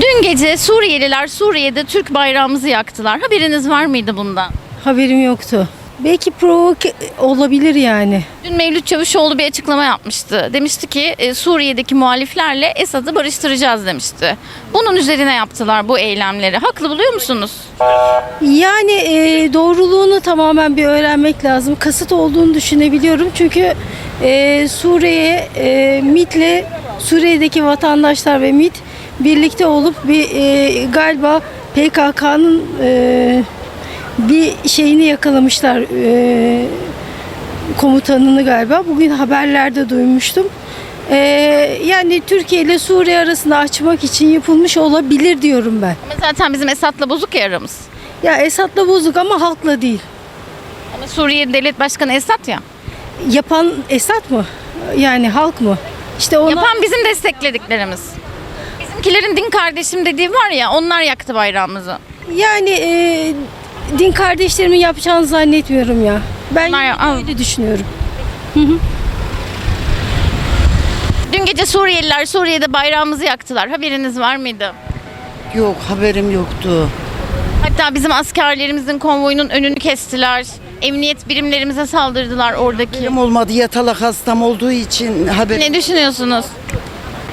Dün gece Suriyeliler Suriye'de Türk bayrağımızı yaktılar. Haberiniz var mıydı bundan? Haberim yoktu. Belki provoke olabilir yani. Dün Mevlüt Çavuşoğlu bir açıklama yapmıştı. Demişti ki e, Suriye'deki muhaliflerle Esad'ı barıştıracağız demişti. Bunun üzerine yaptılar bu eylemleri. Haklı buluyor musunuz? Yani e, doğruluğunu tamamen bir öğrenmek lazım. Kasıt olduğunu düşünebiliyorum. Çünkü e, Suriye'ye e, MİT'le Suriye'deki vatandaşlar ve MİT birlikte olup bir e, galiba PKK'nın e, bir şeyini yakalamışlar. E, komutanını galiba. Bugün haberlerde duymuştum. E, yani Türkiye ile Suriye arasında açmak için yapılmış olabilir diyorum ben. Ama zaten bizim Esad'la bozuk ya aramız. Ya Esad'la bozuk ama halkla değil. Ama Suriye Devlet Başkanı Esad ya. Yapan Esad mı? Yani halk mı? İşte ona Yapan bizim desteklediklerimiz. Bizimkilerin din kardeşim dediği var ya onlar yaktı bayrağımızı. yani e, din kardeşlerimin yapacağını zannetmiyorum ya. Ben Onlar ya- öyle düşünüyorum. Dün gece Suriyeliler Suriye'de bayrağımızı yaktılar. Haberiniz var mıydı? Yok haberim yoktu. Hatta bizim askerlerimizin konvoyunun önünü kestiler. Emniyet birimlerimize saldırdılar oradaki. Benim olmadı yatalak hastam olduğu için haber. Ne düşünüyorsunuz?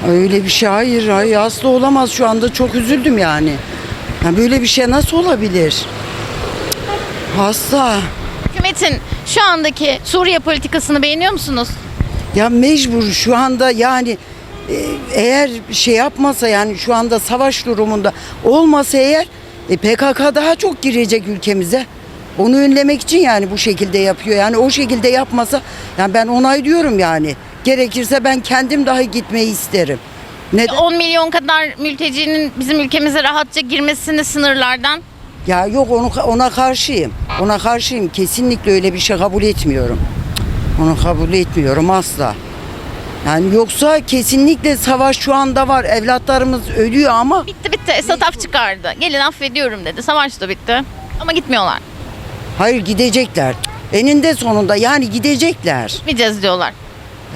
Öyle bir şey hayır hayır asla olamaz şu anda çok üzüldüm yani. Ya böyle bir şey nasıl olabilir? Hasta. Hükümetin şu andaki Suriye politikasını beğeniyor musunuz? Ya mecbur şu anda yani e, eğer şey yapmasa yani şu anda savaş durumunda olmasa eğer e, PKK daha çok girecek ülkemize. Onu önlemek için yani bu şekilde yapıyor. Yani o şekilde yapmasa yani ben onaylıyorum yani. Gerekirse ben kendim dahi gitmeyi isterim. Neden? 10 milyon kadar mültecinin bizim ülkemize rahatça girmesini sınırlardan Ya yok onu ona karşıyım. Ona karşıyım. Kesinlikle öyle bir şey kabul etmiyorum. Onu kabul etmiyorum asla. Yani yoksa kesinlikle savaş şu anda var. Evlatlarımız ölüyor ama bitti bitti. Esad af çıkardı. Gelin affediyorum dedi. Savaş da bitti. Ama gitmiyorlar. hayır gidecekler. Eninde sonunda yani gidecekler. Gitmeyeceğiz diyorlar.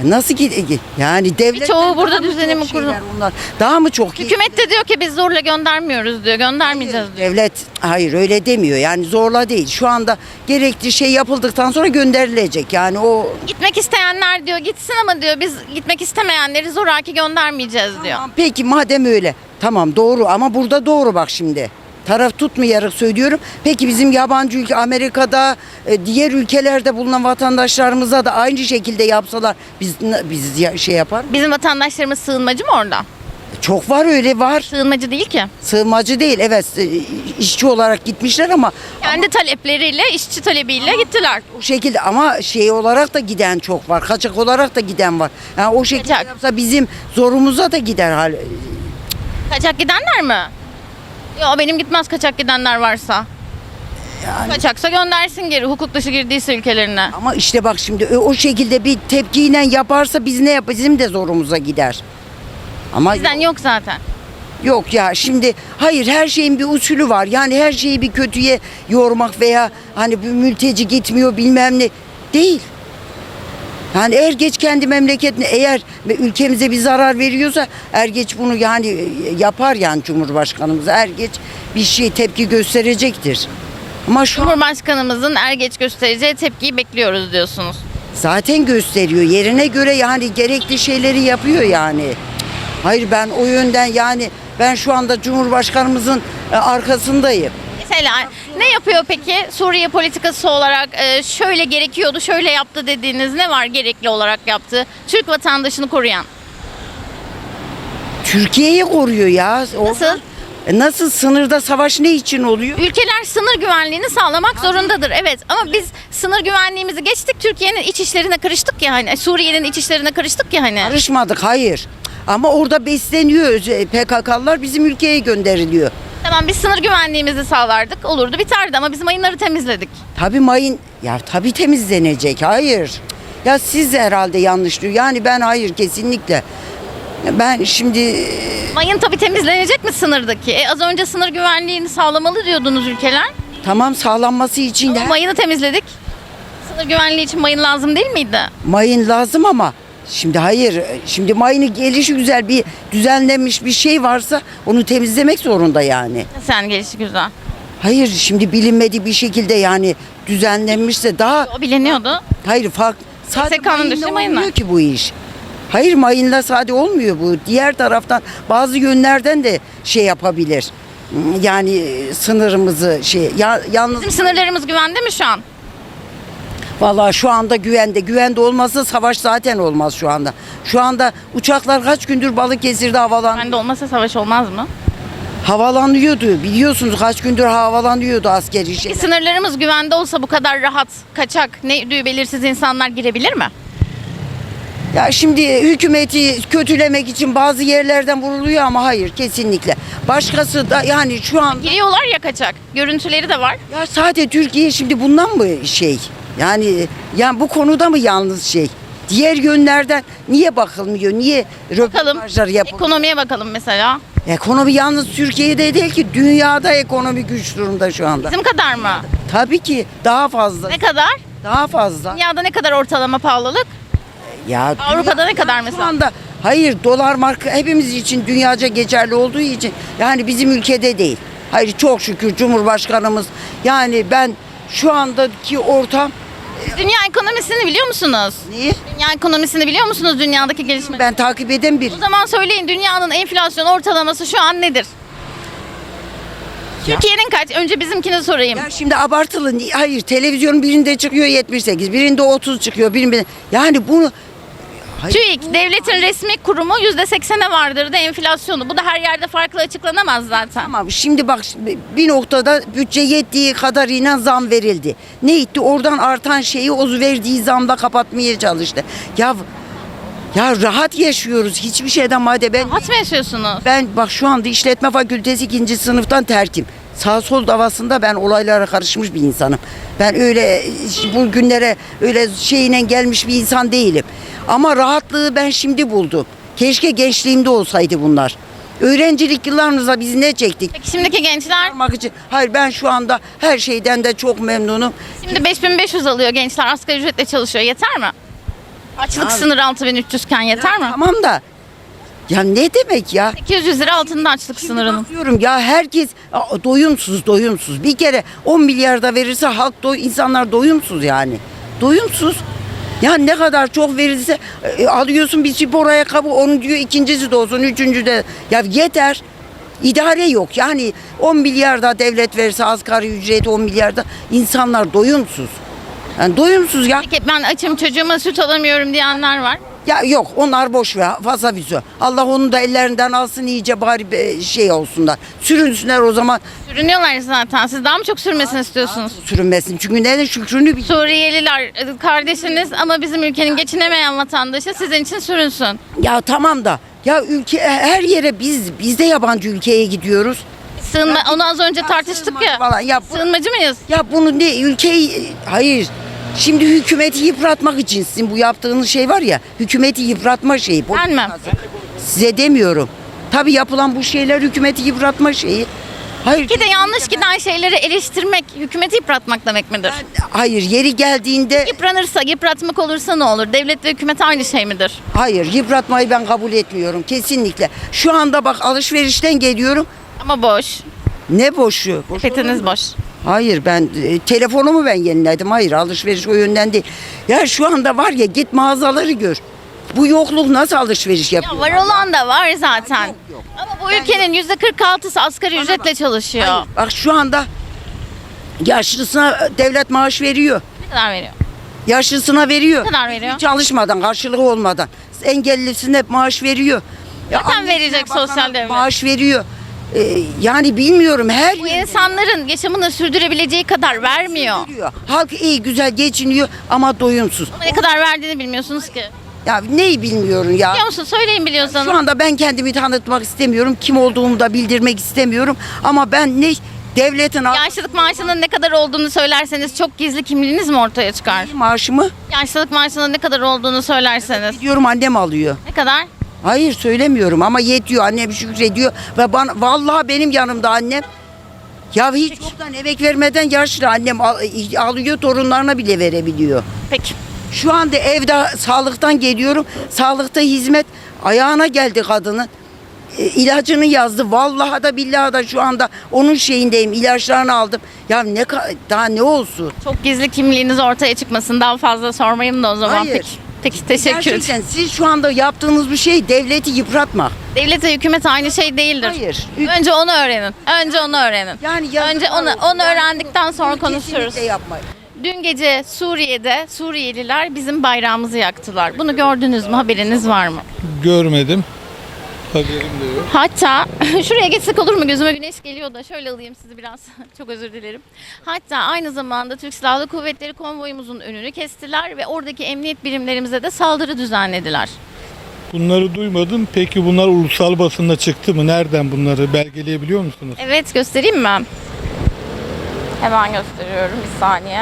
Nasıl gide Yani devlet Birçoğu burada düzeni mi kurdu? Onlar daha mı çok Hükümet de diyor ki biz zorla göndermiyoruz diyor. Göndermeyeceğiz diyor. Devlet hayır öyle demiyor. Yani zorla değil. Şu anda gerekli şey yapıldıktan sonra gönderilecek. Yani o Gitmek isteyenler diyor gitsin ama diyor biz gitmek istemeyenleri zoraki göndermeyeceğiz diyor. Tamam, Peki madem öyle. Tamam doğru ama burada doğru bak şimdi. Taraf tutmayarak söylüyorum. Peki bizim yabancı ülke Amerika'da e, diğer ülkelerde bulunan vatandaşlarımıza da aynı şekilde yapsalar biz biz şey yapar mı? Bizim vatandaşlarımız sığınmacı mı orada? Çok var öyle var. Sığınmacı değil ki. Sığınmacı değil evet e, işçi olarak gitmişler ama Kendi talepleriyle, işçi talebiyle gittiler. o şekilde ama şey olarak da giden çok var. Kaçak olarak da giden var. Yani o şekilde Kaçak. yapsa bizim zorumuza da gider hal. Kaçak gidenler mi? Yo benim gitmez kaçak gidenler varsa. Kaçaksa göndersin geri hukuk dışı girdiyse ülkelerine. Ama işte bak şimdi o şekilde bir tepkiyle yaparsa biz ne yap bizim de zorumuza gider. Ama Bizden yok zaten. yok ya şimdi hayır her şeyin bir usulü var. Yani her şeyi bir kötüye yormak veya hani bir mülteci gitmiyor bilmem ne değil. Yani er geç kendi memleketine eğer ülkemize bir zarar veriyorsa er geç bunu yani e, yapar yani Cumhurbaşkanımız er geç bir şey tepki gösterecektir. Ama şu an Cumhurbaşkanımızın er geç göstereceği tepkiyi bekliyoruz diyorsunuz. zaten gösteriyor. Yerine göre yani gerekli şeyleri yapıyor yani. Hayır ben o yönden yani ben şu anda Cumhurbaşkanımızın e, arkasındayım. Mesela ne yapıyor peki Suriye politikası olarak e, şöyle gerekiyordu, şöyle yaptı dediğiniz ne var gerekli olarak yaptığı? Türk vatandaşını koruyan. Türkiye'yi koruyor ya. O- Nasıl? E, Nasıl sınırda savaş ne için oluyor? Ülkeler sınır güvenliğini sağlamak zorundadır. Evet ama biz sınır güvenliğimizi geçtik. Türkiye'nin iç işlerine karıştık ya hani. Suriye'nin iç işlerine karıştık ya hani. Karışmadık hayır. Ama orada besleniyor PKK'lılar bizim ülkeye gönderiliyor. Tamam biz sınır güvenliğimizi sağlardık. Olurdu biterdi ama biz mayınları temizledik. Tabii mayın ya tabii temizlenecek. Hayır. Ya siz herhalde yanlış diyor. Yani ben hayır kesinlikle. Ben şimdi Mayın tabii temizlenecek mi sınırdaki? E, az önce sınır güvenliğini sağlamalı diyordunuz ülkeler. tamam sağlanması için de Ama mayını temizledik. Sınır güvenliği için mayın lazım değil miydi? mayın lazım ama Şimdi hayır, şimdi mayının gelişi güzel bir düzenlenmiş bir şey varsa onu temizlemek zorunda yani. Sen gelişi güzel. Hayır şimdi bilinmediği bir şekilde yani düzenlenmişse daha O biliniyordu. hayır fark sadece SSK'nın mayınla dışında mayınla. olmuyor ki bu iş. Hayır mayınla sade olmuyor bu. Diğer taraftan bazı yönlerden de şey yapabilir. Yani sınırımızı şey ya, yalnız Bizim sınırlarımız güvende mi şu an? Vallahi şu anda güvende. Güvende olmazsa savaş zaten olmaz şu anda. Şu anda uçaklar kaç gündür Balıkesir'de havalan Bende olmasa savaş olmaz mı? havalanıyordu. Biliyorsunuz kaç gündür havalanıyordu askeri şeyler. sınırlarımız güvende olsa bu kadar rahat, kaçak, ne düğü belirsiz insanlar girebilir mi? Ya şimdi hükümeti kötülemek için bazı yerlerden vuruluyor ama hayır kesinlikle. Başkası da yani şu an Giriyorlar ya kaçak. Görüntüleri de var. ya sadece Türkiye şimdi bundan mı şey? Yani yani bu konuda mı yalnız şey? Diğer yönlerden niye bakılmıyor? Niye Bakalım. röportajlar yapılıyor? Ekonomiye bakalım mesela. Ekonomi yalnız Türkiye'de değil ki dünyada ekonomi güç durumda şu anda. Bizim kadar mı? Tabii ki daha fazla. Ne kadar? Daha fazla. Dünyada ne kadar ortalama pahalılık? Ya Avrupa'da ne kadar şu mesela? anda hayır dolar marka hepimiz için dünyaca geçerli olduğu için yani bizim ülkede değil. Hayır çok şükür Cumhurbaşkanımız yani ben şu andaki ortam Dünya ekonomisini biliyor musunuz? niye? Dünya ekonomisini biliyor musunuz dünyadaki gelişmeleri? Ben takip eden bir O zaman söyleyin dünyanın enflasyon ortalaması şu an nedir? Türkiye'nin kaç? Önce bizimkini sorayım. ya şimdi abartılı hayır televizyonun birinde çıkıyor 78 birinde 30 çıkıyor birinde yani bunu Hayır, TÜİK devletin resmi kurumu %80'e vardırdı enflasyonu. Bu da her yerde farklı açıklanamaz zaten. Tamam şimdi bak bir noktada bütçe yettiği kadarıyla zam verildi. Ne etti? Oradan artan şeyi o verdiği zamla kapatmaya çalıştı. Ya ya rahat yaşıyoruz. Hiçbir şeyden madde ben Rahat mı yaşıyorsunuz? ben bak şu anda işletme fakültesi ikinci sınıftan terkim. Sağ sol davasında ben olaylara karışmış bir insanım. Ben öyle bu günlere öyle şeyine gelmiş bir insan değilim. Ama rahatlığı ben şimdi buldum. Keşke gençliğimde olsaydı bunlar. Öğrencilik yıllarımızda biz ne çektik? Peki şimdiki gençler için. Hayır ben şu anda her şeyden de çok memnunum. şimdi 5500 alıyor gençler asgari ücretle çalışıyor. Yeter mi? Açlık Ya- sınırı 6300 iken yeter mi? Tamam da ya ne demek ya? 200 lira altında açlık sınırının. Bakıyorum ya herkes doyumsuz doyumsuz. Bir kere 10 milyar da verirse halk doy insanlar doyumsuz yani. Doyumsuz. Ya ne kadar çok verirse e, alıyorsun bir spor ayakkabı onu diyor ikincisi de olsun üçüncü de. Ya yeter. İdare yok yani 10 milyar da devlet verirse asgari ücret 10 milyar da insanlar doyumsuz. Yani doyumsuz ya. Peki ben açım çocuğuma süt alamıyorum diyenler var. Ya yok onlar boş ver fazla bir Allah onu da ellerinden alsın iyice bari şey olsunlar. Sürünsünler o zaman Sürünüyorlar zaten. Siz daha mı çok sürmesini istiyorsunuz? sürünmesin. Çünkü neden şükrünü bil. Suriyeliler e, kardeşiniz ama bizim ülkenin geçinemeyen vatandaşı sizin için sürünsün. Ya tamam da ya ülke her yere biz biz de yabancı ülkeye gidiyoruz. Sığınma, onu az önce tartıştık ya. falan. Ya bu- Sığınmacı mıyız? Ya bunu ne ülkeyi hayır. Şimdi hükümeti yıpratmak için sizin bu yaptığınız şey var ya hükümeti yıpratma şeyi. Mi? Size demiyorum. Tabii yapılan bu şeyler hükümeti yıpratma şeyi. Hayır. Ki de yanlış giden şeyleri eleştirmek, hükümeti yıpratmak demek midir? Hayır yeri geldiğinde Yıpranırsa, yıpratmak olursa ne olur? Devlet ve hükümet aynı şey midir? hayır yıpratmayı ben kabul etmiyorum kesinlikle. Şu anda bak alışverişten geliyorum. Ama boş. Ne boşu? Boş Sepetiniz boş. Hayır ben e, telefonumu ben yeniledim. Hayır alışveriş o yönden değil. Ya şu anda var ya git mağazaları gör. Bu yokluk nasıl alışveriş Ya yapıyor? var olan da var zaten. Yok, yok. Ama bu ülkenin yüzde 46'sı asgari ücretle çalışıyor. Hayır, bak şu anda yaşlısına devlet maaş veriyor. Ne kadar veriyor? Yaşlısına veriyor. Ne kadar veriyor? Çalışmadan, karşılığı olmadan. Engellisine hep maaş veriyor. Ya Zaten annesine, verecek sosyal devlet. Maaş veriyor. Ee, yani bilmiyorum her Bu insanların yaşamını sürdürebileceği kadar vermiyor. veriyor. Halk iyi güzel geçiniyor ama doyumsuz. Ama ne kadar verdiğini bilmiyorsunuz ki. Ya neyi bilmiyorum ya. Biliyor musun? Söyleyin biliyorsanız. Şu anda ben kendimi tanıtmak istemiyorum. Kim olduğumu da bildirmek istemiyorum. Ama ben ne devletin Yaşlılık maaşının ne kadar olduğunu söylerseniz çok gizli kimliğiniz mi ortaya çıkar? maaşımı Yaşlılık maaşının ne kadar olduğunu söylerseniz. diyorum annem alıyor. Ne kadar? Hayır söylemiyorum ama yetiyor. Annem şükrediyor ve bana vallahi benim yanımda annem. Ya hiç yoktan emek vermeden yaşlı annem al- alıyor torunlarına bile verebiliyor. Peki. Şu anda evde sağlıktan geliyorum. Sağlıkta hizmet ayağına geldi kadının. E, ilacını yazdı. Vallahi da billahi da şu anda onun şeyindeyim. İlaçlarını aldım. Ya ne ka- daha ne olsun? Çok gizli kimliğiniz ortaya çıkmasın. Daha fazla sormayayım da o zaman. Hayır. Peki. Peki teşekkür ederim. Gerçekten siz şu anda yaptığınız bu şey devleti yıpratmak. Devlet ve hükümet aynı şey değildir. Hayır. Önce onu öğrenin. Önce onu öğrenin. Yani yazıklar Önce onu olsun. onu Yani öğrendikten sonra bunu konuşuruz. Kesinlikle yapmayın. Dün gece Suriye'de Suriyeliler bizim bayrağımızı yaktılar. Bunu gördünüz mü? Haberiniz var mı? Görmedim. Haberim de yok. Hatta şuraya geçsek olur mu? Gözüme güneş geliyor da şöyle alayım sizi biraz. Çok özür dilerim. Hatta aynı zamanda Türk Silahlı Kuvvetleri konvoyumuzun önünü kestiler ve oradaki emniyet birimlerimize de saldırı düzenlediler. Bunları duymadım. Peki bunlar ulusal basında çıktı mı? Nereden bunları belgeleyebiliyor musunuz? Evet göstereyim mi? Hemen gösteriyorum bir saniye.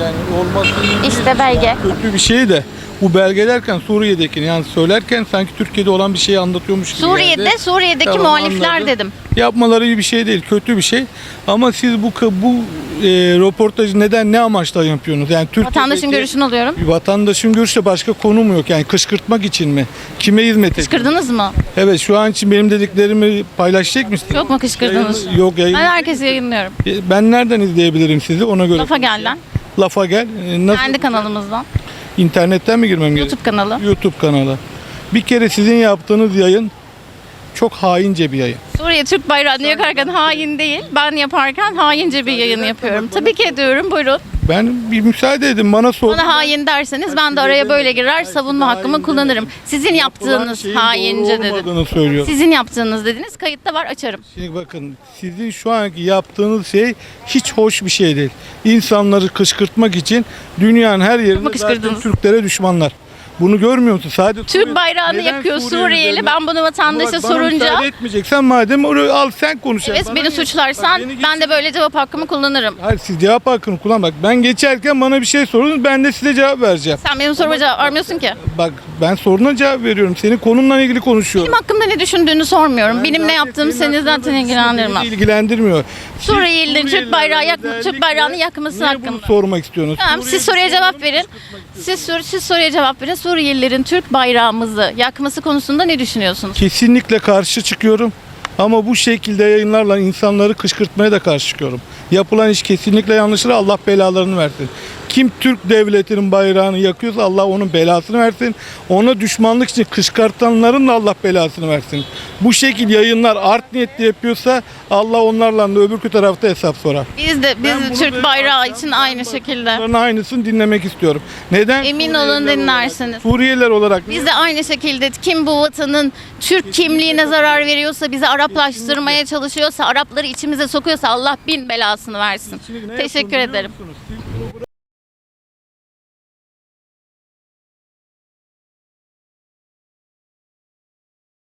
Yani olması İşte belge. kötü bir şey de bu belgelerken Suriye'dekini yani söylerken sanki Türkiye'de olan bir şeyi anlatıyormuş gibi Suriye'de geldi. Suriye'deki Tamam, muhalifler anladım. dedim. Yapmaları iyi bir şey değil, kötü bir şey. Ama siz bu bu e, röportajı neden ne amaçla yapıyorsunuz? Yani Türkiye'deki Vatandaşın görüşünü alıyorum. Vatandaşın görüşü başka konu mu yok? Yani kışkırtmak için mi? Kime hizmet ediyor? Kışkırdınız mı? Evet şu an için benim dediklerimi paylaşacak mısınız? Çok mu kışkırdınız? Yayın- yok yayın. Ben herkese yayınlıyorum. Ben nereden izleyebilirim sizi ona göre. Lafa gelden. Lafa gel. Ee, Nasıl? Kendi kanalımızdan. İnternetten mi girmem gerekiyor? YouTube kanalı. YouTube kanalı. Bir kere sizin yaptığınız yayın çok haince bir yayın. Suriye Türk bayrağını yakarken hain değil. Ben yaparken haince bir yayın yapıyorum. Tabii ki ediyorum. Buyurun. Ben bir müsaade edin bana sor. Bana hain derseniz ben de araya böyle girer savunma hakkımı kullanırım. Sizin yaptığınız haince dedim. Olmadığını söylüyorum. Sizin yaptığınız dediniz. Kayıtta var açarım. Şimdi bakın sizin şu anki yaptığınız şey hiç hoş bir şey değil. İnsanları kışkırtmak için dünyanın her yerinde zaten kışkırdınız? Türklere düşmanlar. Bunu görmüyor musun? Sadece Türk bayrağını yakıyor Suriyeli. Ben bunu vatandaşa Bak, bana sorunca müsaade etmeyeceksen madem orayı al sen konuş. evet Bana beni ne- suçlarsan Bak, beni ben de böyle cevap hakkımı kullanırım. Hayır siz cevap hakkını kullan bak. Ben geçerken bana bir şey sorun ben de size cevap vereceğim. Sen benim soruma cevap vermiyorsun ki. Bak ben soruna cevap veriyorum. Senin konunla ilgili konuşuyorum. Benim hakkımda ne düşündüğünü sormuyorum. Ben Benim ne yaptığım seni zaten beni ilgilendirmez. ilgilendirmiyor. Siz Suriyelilerin Türk bayrağı yak- Türk özellikle bayrağını yakması niye hakkında. bunu sormak istiyorsunuz? Tamam siz soruya sorunu cevap verin. Siz, sor, siz soruya cevap verin. Suriyelilerin Türk bayrağımızı yakması konusunda ne düşünüyorsunuz? Kesinlikle karşı çıkıyorum. Ama bu şekilde yayınlarla insanları kışkırtmaya da karşı çıkıyorum. Yapılan iş kesinlikle yanlıştır. Allah belalarını versin. Kim Türk devletinin bayrağını yakıyorsa Allah onun belasını versin. Ona düşmanlık için kışkırtanların da Allah belasını versin. Bu şekil yayınlar art niyetli yapıyorsa Allah onlarla da öbür tarafta hesap sorar. Biz de biz de Türk bayrağı için aynı şekilde. Bunların aynısını dinlemek istiyorum. Neden? Emin olun dinlersiniz. Olarak, Suriyeliler olarak Biz de aynı şekilde kim bu vatanın Türk kimliğine zarar veriyorsa, bizi Araplaştırmaya çalışıyorsa, Arapları içimize sokuyorsa Allah bin belasını versin. Teşekkür ederim.